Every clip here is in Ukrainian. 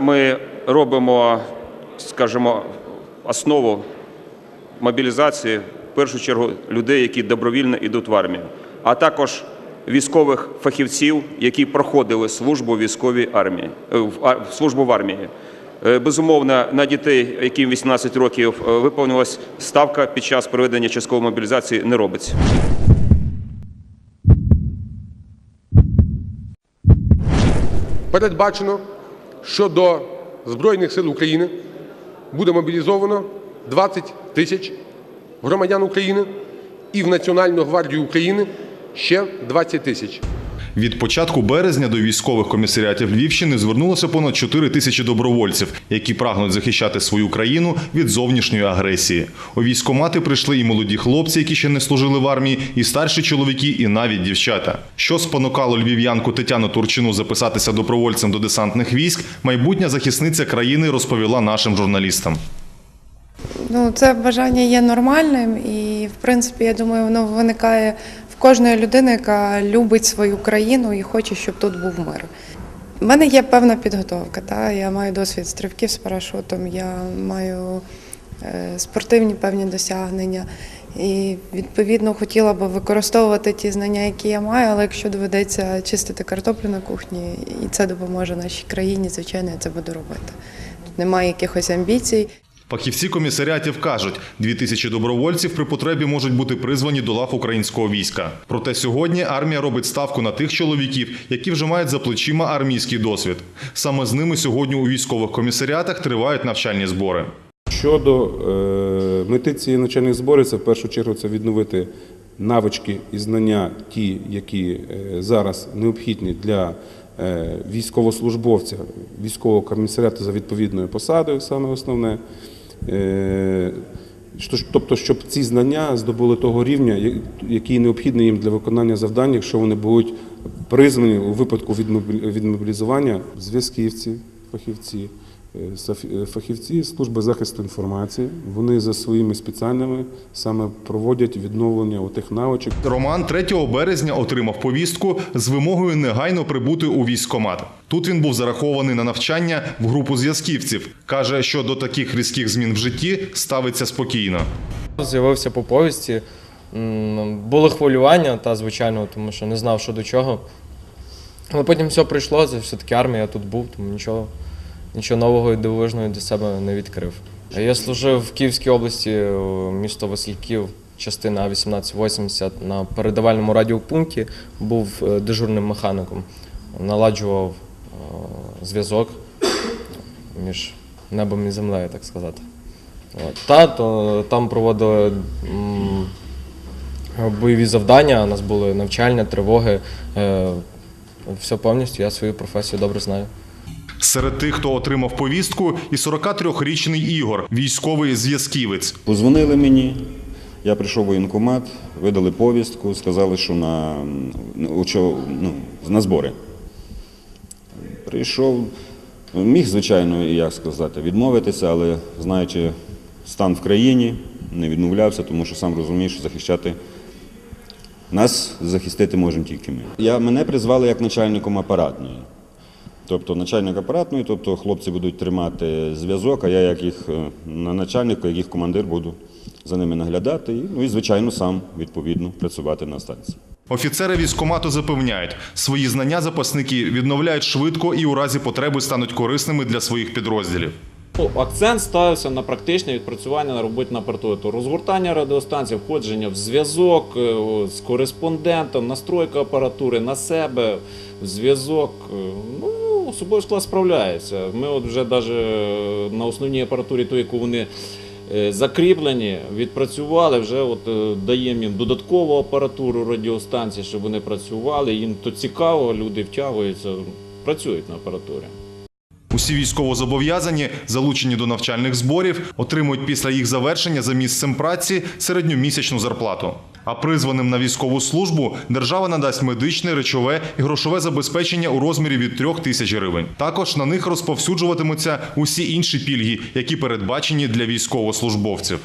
Ми робимо, скажімо, основу мобілізації в першу чергу людей, які добровільно йдуть в армію, а також військових фахівців, які проходили службу військовій армії, е, службу в армії. Е, Безумовно, на дітей, яким 18 років е, виповнилась ставка під час проведення часткової мобілізації, не робиться. Передбачено, що до Збройних сил України буде мобілізовано 20 тисяч громадян України і в Національну гвардію України ще 20 тисяч. Від початку березня до військових комісаріатів Львівщини звернулося понад 4 тисячі добровольців, які прагнуть захищати свою країну від зовнішньої агресії. У військомати прийшли і молоді хлопці, які ще не служили в армії, і старші чоловіки, і навіть дівчата. Що спонукало львів'янку Тетяну Турчину записатися добровольцем до десантних військ, майбутня захисниця країни розповіла нашим журналістам. Ну, це бажання є нормальним, і в принципі, я думаю, воно виникає кожної людини, яка любить свою країну і хоче, щоб тут був мир. У мене є певна підготовка. Та? Я маю досвід стрибків з парашутом, я маю е, спортивні певні досягнення. І відповідно хотіла би використовувати ті знання, які я маю, але якщо доведеться чистити картоплю на кухні, і це допоможе нашій країні, звичайно, я це буду робити. Тут немає якихось амбіцій. Фахівці комісаріатів кажуть, дві тисячі добровольців при потребі можуть бути призвані до лав українського війська. Проте сьогодні армія робить ставку на тих чоловіків, які вже мають за плечима армійський досвід. Саме з ними сьогодні у військових комісаріатах тривають навчальні збори. Щодо е, мети цієї навчальних зборів, це в першу чергу це відновити навички і знання, ті, які е, зараз необхідні для е, військовослужбовця, військового комісаріату за відповідною посадою, саме основне. Е, Тобто, щоб ці знання здобули того рівня, який необхідний їм для виконання завдань, якщо вони будуть призвані у випадку відмобілі- відмобілізування зв'язківці, фахівці, фахівці служби захисту інформації. Вони за своїми спеціальними саме проводять відновлення тих навичок. Роман 3 березня отримав повістку з вимогою негайно прибути у військкомат. Тут він був зарахований на навчання в групу зв'язківців. каже, що до таких різких змін в житті ставиться спокійно. З'явився по повісті. М, Були хвилювання, та звичайно, тому що не знав, що до чого. Але потім все прийшло, це все-таки армія, я тут був, тому нічого, нічого нового і дивовижного для себе не відкрив. Я служив в Київській області, місто Васильків, частина 1880 на передавальному радіопункті, був е, дежурним механіком, наладжував е, зв'язок між небом і землею, так сказати. Та, то, там проводили бойові завдання, у нас були навчання, тривоги. Е, все повністю, я свою професію добре знаю. Серед тих, хто отримав повістку, і 43-річний Ігор, військовий зв'язківець. Позвонили мені, я прийшов в воєнкомат, видали повістку, сказали, що на, ну, на збори. Прийшов, міг, звичайно, як сказати, відмовитися, але знаючи стан в країні, не відмовлявся, тому що сам розумію, що захищати нас захистити можемо тільки ми. Я, мене призвали як начальником апаратної. Тобто начальник апаратної, тобто хлопці будуть тримати зв'язок, а я як їх е, на начальника, як їх командир буду за ними наглядати і, ну і звичайно, сам відповідно працювати на станції. Офіцери військкомату запевняють, свої знання запасники відновляють швидко і у разі потреби стануть корисними для своїх підрозділів. Акцент ставився на практичне відпрацювання на роботі на порту. То розгортання радіостанції, входження в зв'язок е, з кореспондентом, настройка апаратури на себе, зв'язок. Е, Ну, особовий склад справляється. Ми от вже навіть на основній апаратурі, ту, яку вони е, закріплені, відпрацювали, вже от е, даємо їм додаткову апаратуру радіостанції, щоб вони працювали. Їм то цікаво, люди втягуються, працюють на апаратурі. Усі військовозобов'язані, залучені до навчальних зборів, отримують після їх завершення за місцем праці середньомісячну зарплату. А призваним на військову службу держава надасть медичне, речове і грошове забезпечення у розмірі від трьох тисяч гривень. Також на них розповсюджуватимуться усі інші пільги, які передбачені для військовослужбовців.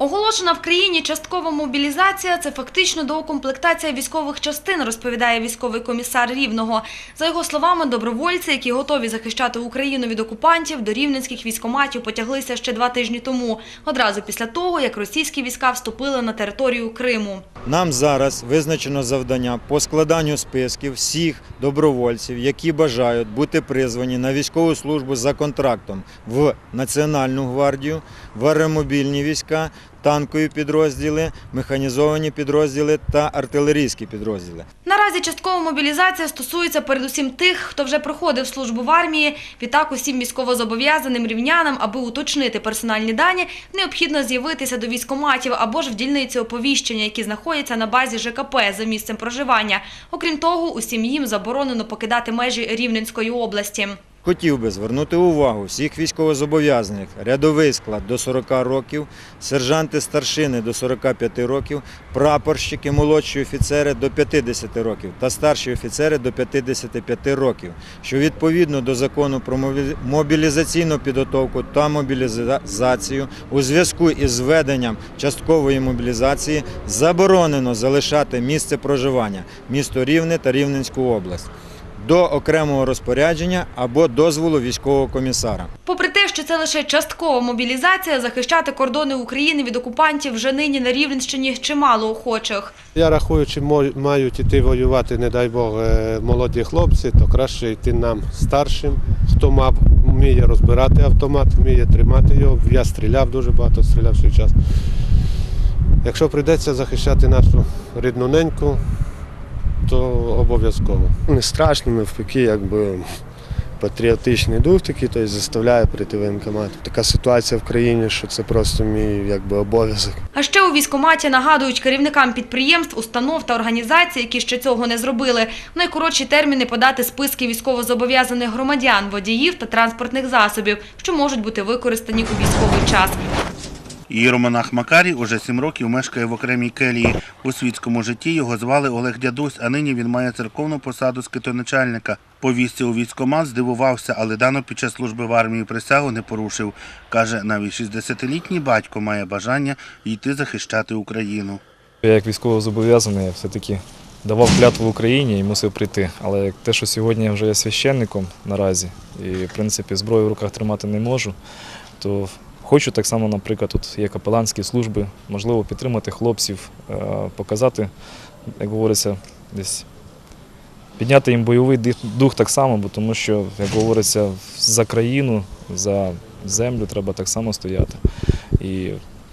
Оголошена в країні часткова мобілізація – це фактично доукомплектація військових частин, розповідає військовий комісар Рівного. За його словами, добровольці, які готові захищати Україну від окупантів, до рівненських військоматів потяглися ще два тижні тому, одразу після того, як російські війська вступили на територію Криму. Нам зараз визначено завдання по складанню списків всіх добровольців, які бажають бути призвані на військову службу за контрактом в Національну гвардію, в аеромобільні війська, танкові підрозділи, механізовані підрозділи та артилерійські підрозділи. Наразі часткова мобілізація стосується передусім тих, хто вже проходив службу в армії. Відтак усім військовозобов'язаним рівнянам, аби уточнити персональні дані, необхідно з'явитися до військоматів або ж в дільниці оповіщення, які знаходяться на базі ЖКП за місцем проживання. Окрім того, усім їм заборонено покидати межі Рівненської області. Хотів би звернути увагу всіх військовозобов'язаних, рядовий склад до 40 років, сержанти старшини до 45 років, прапорщики, молодші офіцери до 50 років та старші офіцери до 55 років, що відповідно до закону про мобілізаційну підготовку та мобілізацію у зв'язку із введенням часткової мобілізації заборонено залишати місце проживання місто Рівне та Рівненську область до окремого розпорядження або дозволу військового комісара. Попри те, що це лише часткова мобілізація, захищати кордони України від окупантів вже нині на Рівненщині чимало охочих. Я рахую, чи мають іти воювати, не дай Бог, е, молоді хлопці, то краще йти нам старшим, хто мав, вміє розбирати автомат, вміє тримати його. Я стріляв дуже багато, стріляв в свій час. Якщо прийдеться захищати нашу рідну неньку, то обов'язково. Не страшно, навпаки, якби патріотичний дух такий, тобто заставляє прийти в воєнкомат. Така ситуація в країні, що це просто мій якби обов'язок. А ще у військкоматі нагадують керівникам підприємств, установ та організацій, які ще цього не зробили, в найкоротші терміни подати списки військовозобов'язаних громадян, водіїв та транспортних засобів, що можуть бути використані у військовий час. Єромонах Макарій уже сім років мешкає в окремій келії. У світському житті його звали Олег Дядусь, а нині він має церковну посаду скитоначальника. По вісці у військкомат здивувався, але дано під час служби в армії присягу не порушив. Каже, навіть 60-літній батько має бажання йти захищати Україну. Я як військовозобов'язаний все-таки давав клятву Україні і мусив прийти. Але те, що сьогодні я вже є священником наразі, і в принципі зброю в руках тримати не можу, то хочу так само, наприклад, тут є капеланські служби, можливо, підтримати хлопців, е, показати, як говориться, десь підняти їм бойовий дух так само, бо тому що, як говориться, за країну, за землю треба так само стояти. І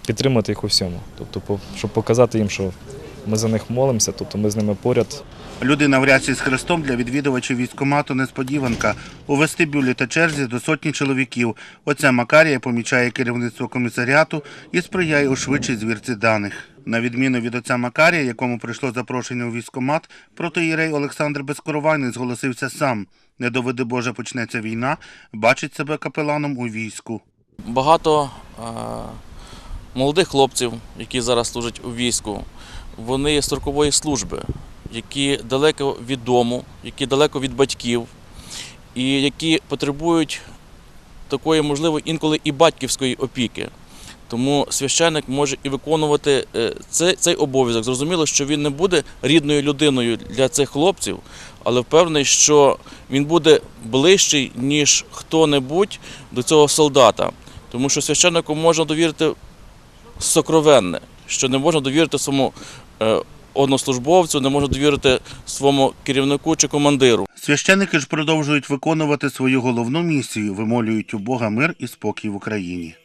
підтримати їх у всьому. Тобто, щоб показати їм, що ми за них молимося, тобто ми з ними поряд. Людина в рясі з хрестом для відвідувачів військкомату несподіванка. У вестибюлі та черзі до сотні чоловіків. Оця Макарія помічає керівництво комісаріату і сприяє у швидшій звірці даних. На відміну від отця Макарія, якому прийшло запрошення у військкомат, протоїрей Олександр Безкоровайний зголосився сам. Не доведи Боже, почнеться війна, бачить себе капеланом у війську. Багато е, молодих хлопців, які зараз служать у війську, вони є строкової служби, які далеко від дому, які далеко від батьків, і які потребують такої, можливо, інколи і батьківської опіки. Тому священник може і виконувати е, цей, цей обов'язок. Зрозуміло, що він не буде рідною людиною для цих хлопців, але впевнений, що він буде ближчий, ніж хто-небудь до цього солдата. Тому що священнику можна довірити сокровенне, що не можна довірити своєму е, однослужбовцю, не можуть довірити своєму керівнику чи командиру. Священники ж продовжують виконувати свою головну місію, вимолюють у Бога мир і спокій в Україні.